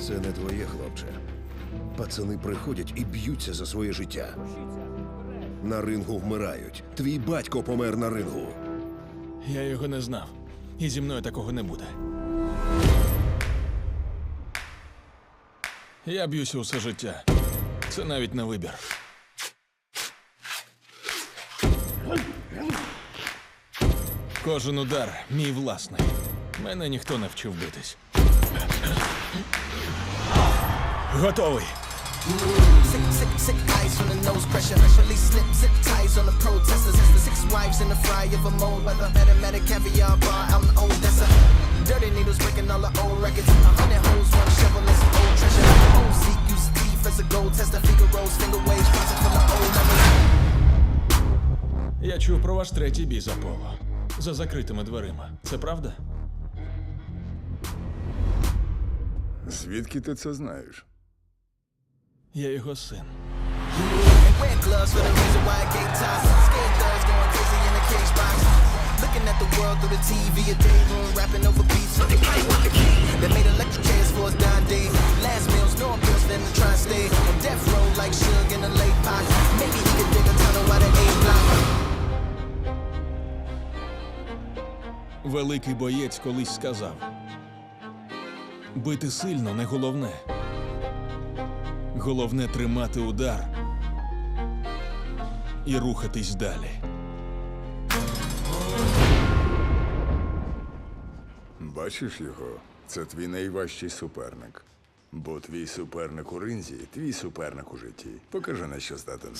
Це не твоє, хлопче. Пацани приходять і б'ються за своє життя. На рингу вмирають. Твій батько помер на рингу. Я його не знав. І зі мною такого не буде. Я б'юся усе життя. Це навіть не вибір. Кожен удар мій власний. Мене ніхто не вчив битись. Готовий. Sick, sick, sick eyes from the nose pressure. Release slip, zip ties on the protesters. It's The six wives in the fry of a mold weather. Automatic caviar bar out in Odessa. Dirty needles breaking all the old records. A hundred holes, one shovel, and some old treasure. Old Zeke used teeth as a gold tester. Finger rolls, finger waves, bouncing from the old memories. Я чув про ваш третій бій за поло. За закритими дверима. Це правда? Звідки ти це знаєш? Я його син. Looking at the world through the TV, a day room, rapping over beats. They made electric chairs for us down day. Last meals, no appeals, then try and stay. On death row like Suge in a late pot. Maybe he could dig a tunnel out of A block. Великий боєць колись сказав: бити сильно не головне. Головне тримати удар і рухатись далі. Бачиш його? Це твій найважчий суперник. Бо твій суперник у ринзі, твій суперник у житті. Покажи на що здатен.